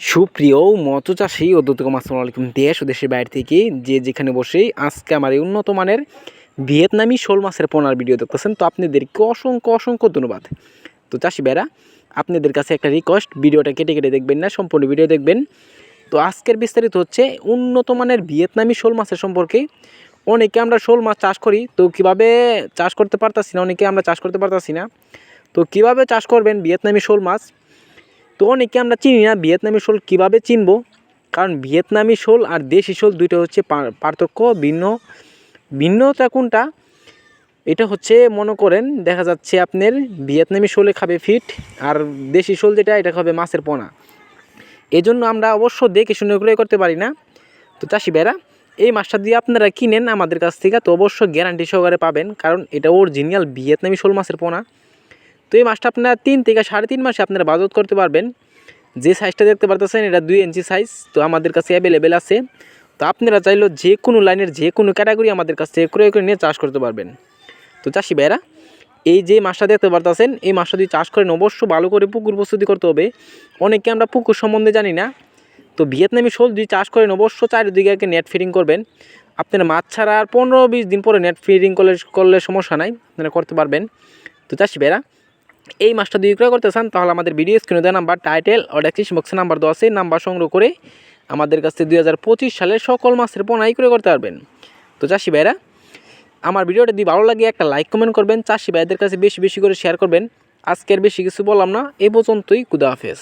সুপ্রিয় মৎস্য চাষি ও দত্তকম আসসালামু আলাইকুম। দেশ ও দেশের বাইরে থেকে যে যেখানে বসেই আজকে আমার এই উন্নত মানের ভিয়েতনামি শোল মাছের পোনার ভিডিও দেখতেছেন, তো আপনাদেরকে অসংখ্য অসংখ্য ধন্যবাদ। তো চাষি বেড়া আপনাদের কাছে একটা রিকোয়েস্ট ভিডিওটা কেটে কেটে দেখবেন না, সম্পূর্ণ ভিডিও দেখবেন। তো আজকের বিস্তারিত হচ্ছে উন্নত মানের ভিয়েতনামি শোল মাছের সম্পর্কে। অনেকে আমরা শোল মাছ চাষ করি, তো কীভাবে চাষ করতে পারতাছি না, অনেকে আমরা চাষ করতে পারতাছি না। তো কীভাবে চাষ করবেন ভিয়েতনামি শোল মাছ? তো অনেকে আমরা চিনি না, ভিয়েতনামি শোল কীভাবে চিনবো? কারণ ভিয়েতনামি শোল আর দেশি শোল দুইটা হচ্ছে পার্থক্য ভিন্ন। ভিন্নতা কোনটা? এটা হচ্ছে মনে করেন, দেখা যাচ্ছে আপনার ভিয়েতনামি শোলে খাবে ফিট আর দেশি শোল যেটা, এটা খাবে মাছের পোনা। এজন্য আমরা অবশ্য দেখে শুনে ক্রয় করতে পারি না। তো চাষি ভাইরা, এই মাছটা দিয়ে আপনারা কিনেন আমাদের কাছ থেকে, তো অবশ্য গ্যারান্টি সহকারে পাবেন, কারণ এটা অরিজিনাল ভিয়েতনামি শোল মাছের পোনা। তো এই মাছটা আপনারা তিন থেকে সাড়ে তিন মাসে আপনারা বাজত করতে পারবেন। যে সাইজটা দেখতে পারতেছেন, এটা দুই ইঞ্চি সাইজ তো আমাদের কাছে অ্যাভেলেবেল আছে। তো আপনারা চাইলেও যে কোনো লাইনের যে কোনো ক্যাটাগরি আমাদের কাছ থেকে ক্রয় করে নিয়ে চাষ করতে পারবেন। তো চাষি ভাইরা এই যে মাছটা দেখতে পারতেছেন, এই মাছটা যদি চাষ করেন, অবশ্য ভালো করে পুকুর প্রস্তুতি করতে হবে। অনেকে আমরা পুকুর সম্বন্ধে জানি না। তো ভিয়েতনামি শোল যদি চাষ করেন, অবশ্য চারিদিকে আগে নেট ফিডিং করবেন। আপনারা মাছ ছাড়া আর পনেরো বিশ দিন পরে নেট ফিডিং করলে করলে সমস্যা নাই, আপনারা করতে পারবেন। তো চাষি ভাইরা এই মাসটা দুই ক্রয় করতে চান, তাহলে আমাদের ভিডিও স্ক্রিনে দেওয়া নাম্বার টাইটেল ও ডেক্সিস বক্সে নাম্বার দেওয়া নাম্বার সংগ্রহ করে আমাদের কাছে দুই হাজার পঁচিশ সালে সকল মাছের পোনাই ক্রয় করতে পারবেন। তো চাষি ভাইরা, আমার ভিডিওটা যদি ভালো লাগে, একটা লাইক কমেন্ট করবেন। চাষি ভাইদের কাছে বেশি বেশি করে শেয়ার করবেন। আজকের বেশি কিছু বললাম না, এ পর্যন্তই। কুদা হাফেজ।